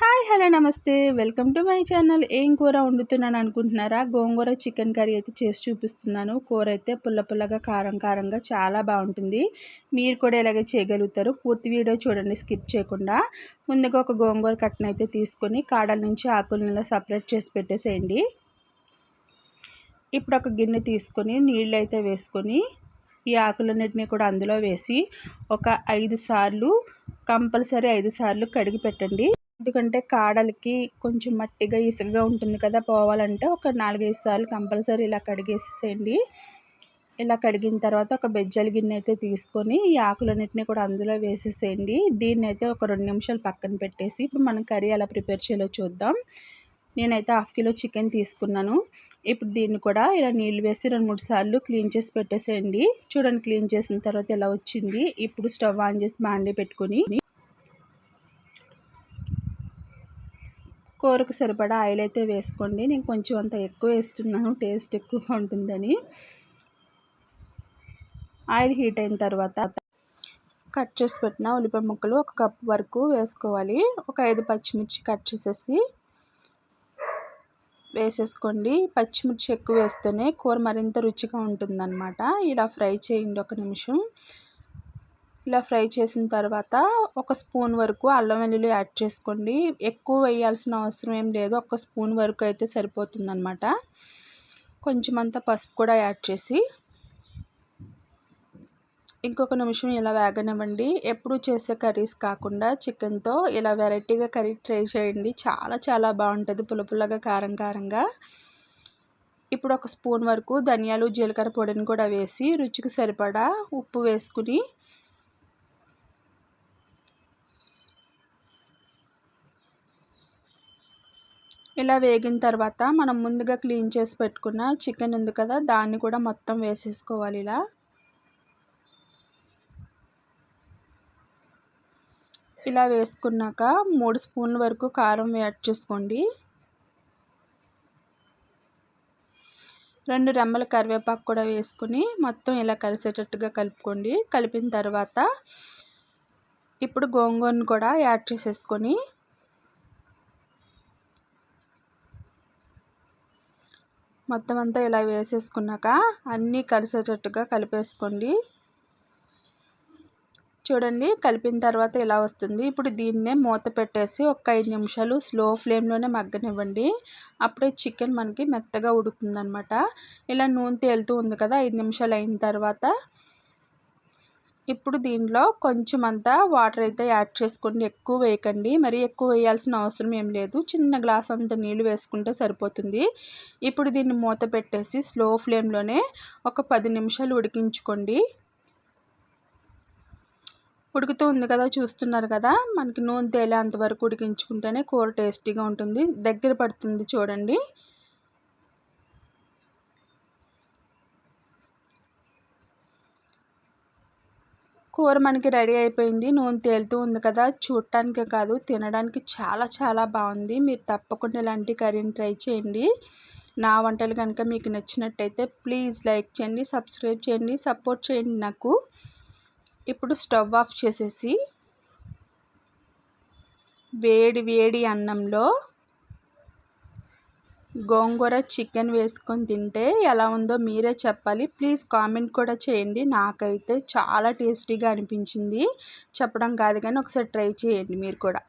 Hi hello నమస్తే. Welcome to my channel. ఏం కూర వండుతున్నాను అనుకుంటున్నారా? గోంగూర చికెన్ కర్రీ అయితే చేసి చూపిస్తున్నాను. కూర అయితే పుల్ల పుల్లగా కారం కారంగా చాలా బాగుంటుంది. మీరు కూడా ఇలాగే చేయగలుగుతారు. పూర్తి వీడియో చూడండి స్కిప్ చేయకుండా. ముందుగా ఒక గోంగూర కట్టను అయితే తీసుకొని కాడల నుంచి ఆకులను సపరేట్ చేసి పెట్టేసేయండి. ఇప్పుడు ఒక గిన్నె తీసుకొని నీళ్ళు అయితే వేసుకొని ఈ ఆకులన్నిటిని కూడా అందులో వేసి ఒక ఐదు సార్లు కంపల్సరీ ఐదు సార్లు కడిగి పెట్టండి. ఎందుకంటే కాడలకి కొంచెం మట్టిగా ఇసుకగా ఉంటుంది కదా పోవాలంటే ఒక నాలుగైదు సార్లు కంపల్సరీ ఇలా కడిగేసేసేయండి. ఇలా కడిగిన తర్వాత ఒక బెజ్జల గిన్నె అయితే తీసుకొని ఈ ఆకులన్నింటినీ కూడా అందులో వేసేసేయండి. దీన్ని అయితే ఒక రెండు నిమిషాలు పక్కన పెట్టేసి ఇప్పుడు మనం కర్రీ ఎలా ప్రిపేర్ చేయాలో చూద్దాం. నేనైతే హాఫ్ కిలో చికెన్ తీసుకున్నాను. ఇప్పుడు దీన్ని కూడా ఇలా నీళ్ళు వేసి రెండు మూడు సార్లు క్లీన్ చేసి పెట్టేసేయండి. చూడండి క్లీన్ చేసిన తర్వాత ఎలా వచ్చింది. ఇప్పుడు స్టవ్ ఆన్ చేసి బాండీ పెట్టుకొని కూరకు సరిపడా ఆయిల్ అయితే వేసుకోండి. నేను కొంచెం అంత ఎక్కువ వేస్తున్నాను. టేస్ట్ ఎక్కువగా ఉంటుందని. ఆయిల్ హీట్ అయిన తర్వాత కట్ చేసి పెట్టిన ఉల్లిపాయ ముక్కలు ఒక కప్ వరకు వేసుకోవాలి. ఒక ఐదు పచ్చిమిర్చి కట్ చేసేసి వేసేసుకోండి. పచ్చిమిర్చి ఎక్కువ వేస్తేనే కూర మరింత రుచిగా ఉంటుందన్నమాట. ఇలా ఫ్రై చేయండి ఒక నిమిషం. ఇలా ఫ్రై చేసిన తర్వాత ఒక స్పూన్ వరకు అల్లం వెల్లుల్లి యాడ్ చేసుకోండి. ఎక్కువ వేయాల్సిన అవసరం ఏం లేదు. ఒక స్పూన్ వరకు అయితే సరిపోతుందనమాట కొంచెం అంత పసుపు కూడా యాడ్ చేసి ఇంకొక నిమిషం ఇలా వేగనివ్వండి. ఎప్పుడు చేసే కర్రీస్ కాకుండా చికెన్తో ఇలా వెరైటీగా కర్రీ ట్రై చేయండి. చాలా చాలా బాగుంటుంది. పులపుల్లగా కారం కారంగా. ఇప్పుడు ఒక స్పూన్ వరకు ధనియాలు జీలకర్ర పొడిని కూడా వేసి రుచికి సరిపడా ఉప్పు వేసుకుని ఇలా వేగిన తర్వాత మనం ముందుగా క్లీన్ చేసి పెట్టుకున్న చికెన్ ఉంది కదా దాన్ని కూడా మొత్తం వేసేసుకోవాలి ఇలా. ఇలా వేసుకున్నాక మూడు స్పూన్ల వరకు కారం యాడ్ చేసుకోండి. రెండు రెమ్మల కరివేపాకు కూడా వేసుకుని మొత్తం ఇలా కలిసేటట్టుగా కలుపుకోండి. కలిపిన తర్వాత ఇప్పుడు గోంగూరను కూడా యాడ్ చేసేసుకొని మొత్తం అంతా ఇలా వేసేసుకున్నాక అన్నీ కలిసేటట్టుగా కలిపేసుకోండి. చూడండి కలిపిన తర్వాత ఇలా వస్తుంది. ఇప్పుడు దీన్నే మూత పెట్టేసి ఒక ఐదు నిమిషాలు స్లో ఫ్లేమ్లోనే మగ్గనివ్వండి. అప్పుడే చికెన్ మనకి మెత్తగా ఉడుకుతుందనమాట ఇలా నూనె తేలుతూ ఉంది కదా ఐదు నిమిషాలు అయిన తర్వాత ఇప్పుడు దీనిలో కొంచెం అంతా వాటర్ అయితే యాడ్ చేసుకోండి. ఎక్కువ వేయకండి. మరీ ఎక్కువ వేయాల్సిన అవసరం ఏం లేదు. చిన్న గ్లాస్ అంత నీళ్ళు వేసుకుంటే సరిపోతుంది. ఇప్పుడు దీన్ని మూత పెట్టేసి స్లో ఫ్లేమ్లోనే ఒక పది నిమిషాలు ఉడికించుకోండి. ఉడుకుతూ ఉంది కదా చూస్తున్నారు కదా? మనకి నూనె తేలే అంతవరకు ఉడికించుకుంటేనే కూర టేస్టీగా ఉంటుంది. దగ్గర పడుతుంది చూడండి. కూర మనకి రెడీ అయిపోయింది. నూనె తేలుతూ ఉంది కదా చూడటానికే కాదు తినడానికి చాలా చాలా బాగుంది. మీరు తప్పకుండా ఇలాంటి కర్రీని ట్రై చేయండి. నా వంటలు కనుక మీకు నచ్చినట్టయితే ప్లీజ్ లైక్ చేయండి సబ్స్క్రైబ్ చేయండి సపోర్ట్ చేయండి నాకు. ఇప్పుడు స్టవ్ ఆఫ్ చేసేసి వేడి వేడి అన్నంలో గోంగూర చికెన్ వేసుకొని తింటే ఎలా ఉందో మీరే చెప్పాలి. ప్లీజ్ కామెంట్ కూడా చేయండి. నాకైతే చాలా టేస్టీగా అనిపించింది. చెప్పడం కాదు కానీ ఒకసారి ట్రై చేయండి మీరు కూడా.